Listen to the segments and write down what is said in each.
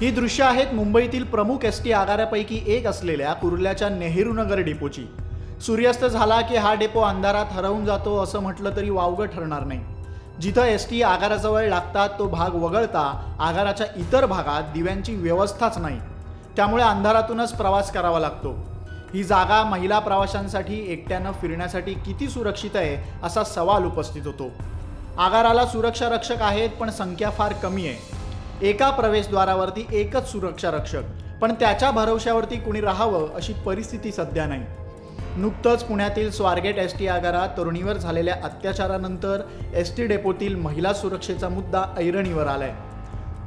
ही दृश्य आहेत मुंबईतील प्रमुख एस टी आगारापैकी एक असलेल्या कुर्ल्याच्या नेहरू नगर डेपोची. सूर्यास्त झाला की हा डेपो अंधारात हरवून जातो असं म्हटलं तरी वावगं ठरणार नाही. जिथं एस टी आगाराजवळ लागतात तो भाग वगळता आगाराच्या इतर भागात दिव्यांची व्यवस्थाच नाही. त्यामुळे अंधारातूनच प्रवास करावा लागतो. ही जागा महिला प्रवाशांसाठी एकट्यानं फिरण्यासाठी किती सुरक्षित आहे असा सवाल उपस्थित होतो. आगाराला सुरक्षा रक्षक आहेत पण संख्या फार कमी आहे. एका प्रवेशद्वारावरती एकच सुरक्षा रक्षक पण त्याच्या भरवशावरती कुणी राहावं अशी परिस्थिती सध्या नाही. नुकतंच पुण्यातील स्वारगेट एस टी आगारात तरुणीवर झालेल्या अत्याचारानंतर एस टी डेपोतील महिला सुरक्षेचा मुद्दा ऐरणीवर आलाय.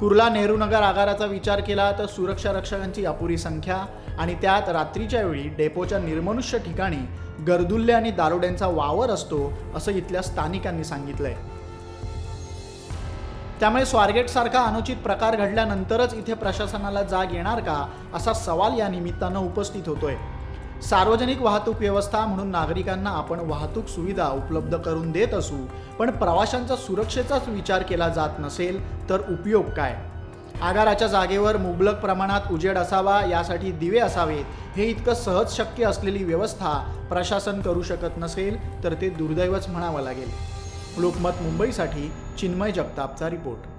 कुर्ला नेहरू नगर आगाराचा विचार केला तर सुरक्षा रक्षकांची अपुरी संख्या आणि त्यात रात्रीच्या वेळी डेपोच्या निर्मनुष्य ठिकाणी गर्दुल्ले आणि दारुड्यांचा वावर असतो असं इथल्या स्थानिकांनी सांगितलंय. त्यामुळे स्वारगेटसारखा अनुचित प्रकार घडल्यानंतरच इथे प्रशासनाला जाग येणार का असा सवाल या निमित्तानं उपस्थित होतोय. सार्वजनिक वाहतूक व्यवस्था म्हणून नागरिकांना आपण वाहतूक सुविधा उपलब्ध करून देत असू पण प्रवाशांचा सुरक्षेचाच विचार केला जात नसेल तर उपयोग काय? आगाराच्या जागेवर मुबलक प्रमाणात उजेड असावा यासाठी दिवे असावेत हे इतकं सहज शक्य असलेली व्यवस्था प्रशासन करू शकत नसेल तर ते दुर्दैवच म्हणावं लागेल. लोकमत मुंबईसाठी चिन्मय जगतापचा रिपोर्ट.